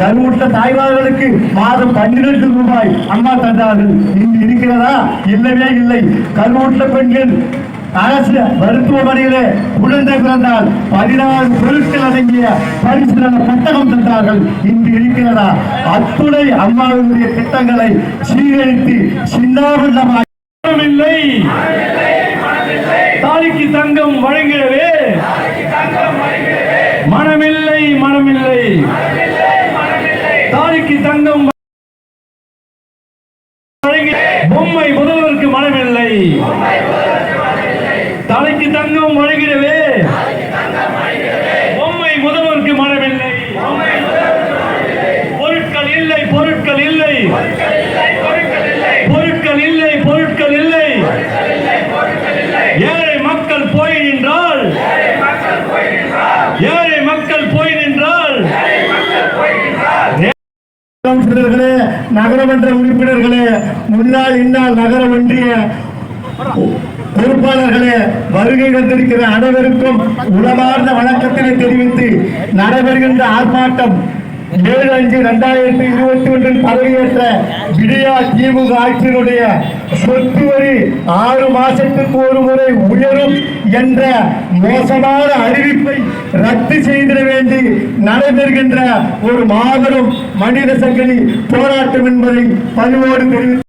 கருவுற்ற தாய்மார்களுக்கு மாதம் பன்னிரண்டு ரூபாய் அம்மா தந்தார்கள். இங்கு இருக்கிறதா? இல்லவே இல்லை. கருவுற்ற பெண்கள் அரசு மருத்துவமனையிலே குழந்தை பிறந்தால் பதினாறு பொருட்கள் அடங்கிய பரிசீலன புத்தகம் தந்தார்கள். இன்று இருக்கிறதா? அத்துணை அம்மாவுடைய திட்டங்களை சீரழித்து சின்னாபின்னமாக மனமில்லை. தாலிக்கு தங்கம் வழங்கிடவே மனமில்லை மனமில்லை. தாலிக்கு தங்கம் பொம்மை முதல்வருக்கு மனமில்லை. தலைக்கு தங்கம் வழங்கிடவே பொம்மை முதல்வருக்கு மனமில்லை. பொருட்கள் இல்லை பொருட்கள் இல்லை. பொருட்கள் இல்லை பொருட்கள் இல்லை. ஏழை மக்கள் போய் நின்றால் ஏழை மக்கள் போய் நின்றால் உறுப்பினர்களே நகரமன்ற உறுப்பினர்களே முன்னாள் இந்நாள் நகர ஒன்றிய பொறுப்பாளர்களே வருகை வந்திருக்கிற அனைவருக்கும் உளமார்ந்த வணக்கத்தினை தெரிவித்து நடைபெறுகின்ற ஆர்ப்பாட்டம் ஏழு அஞ்சு இரண்டாயிரத்தி இருபத்தி ஒன்றில் பதவியேற்ற விடியா திமுக ஆட்சியினுடைய சொத்து வரி ஆறு மாசத்துக்கு ஒரு முறை உயரும் என்ற மோசமான அறிவிப்பை ரத்து செய்திட வேண்டி நடைபெறுகின்ற ஒரு மாபெரும் மனித சங்கிலி போராட்டம் என்பதை பதிவோடு தெரிவித்து